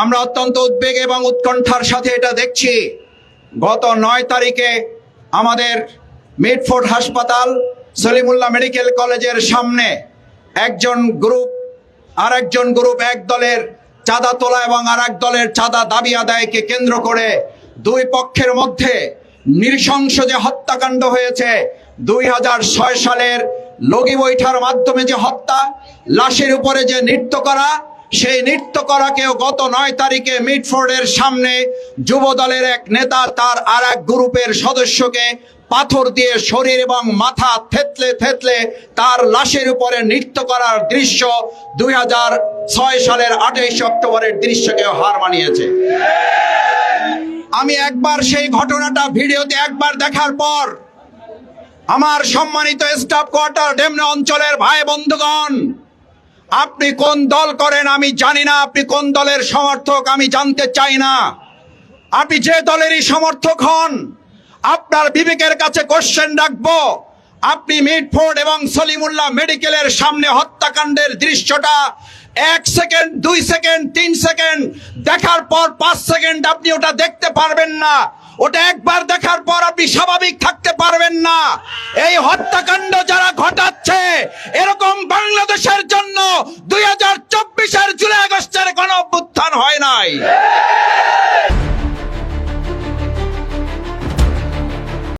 আমরা অত্যন্ত উদ্বেগ এবং উৎকণ্ঠার সাথে এটা দেখছি। গত নয় তারিখে আমাদের মিডফোর্ড হাসপাতাল সলিমুল্লাহ মেডিকেল কলেজের সামনে একজন গ্রুপ আর একজন গ্রুপ এক দলের চাঁদা তোলা এবং আর এক দলের চাঁদা দাবি আদায়কে কেন্দ্র করে দুই পক্ষের মধ্যে নৃশংস যে হত্যাকাণ্ড হয়েছে, দুই হাজার ছয় সালের লগি বৈঠার মাধ্যমে যে হত্যা, লাশের উপরে যে নৃত্য করা সেই নৃত্য করাকেও গত নয় তারিখে মিডফোর্ডের সামনে যুব দলের এক নেতা তার আর এক গ্রুপের সদস্যকে পাথর দিয়ে শরীর এবং মাথা থেতলে থেতলে তার লাশের উপরে নৃত্য করার দৃশ্য দুই হাজার ছয় সালের আঠাইশ অক্টোবরের দৃশ্যকেও হার মানিয়েছে। আমি একবার সেই ঘটনাটা ভিডিওতে একবার দেখার পর আমার সম্মানিত স্টাফ কোয়ার্টার ডেমনা অঞ্চলের ভাই বন্ধুগণ আপনি কোন দল করেন আমি জানি না। আপনি কোন দলের সমর্থক আমি জানতে চাই না। আপনি যে দলেরই সমর্থক হন, আপনার বিবেকের কাছে কোশ্চেন রাখব। আপনি মিডফোর্ড এবং সলিমুল্লাহ মেডিকেলের সামনে হত্যাকাণ্ডের দৃশ্যটা এক সেকেন্ড, দুই সেকেন্ড, তিন সেকেন্ড, দেখার পর পাঁচ সেকেন্ড আপনি ওটা দেখতে পারবেন না। ওটা একবার দেখার পর আপনি স্বাভাবিক থাকতে পারবেন না। এই হত্যাকাণ্ড যারা জন্য নাই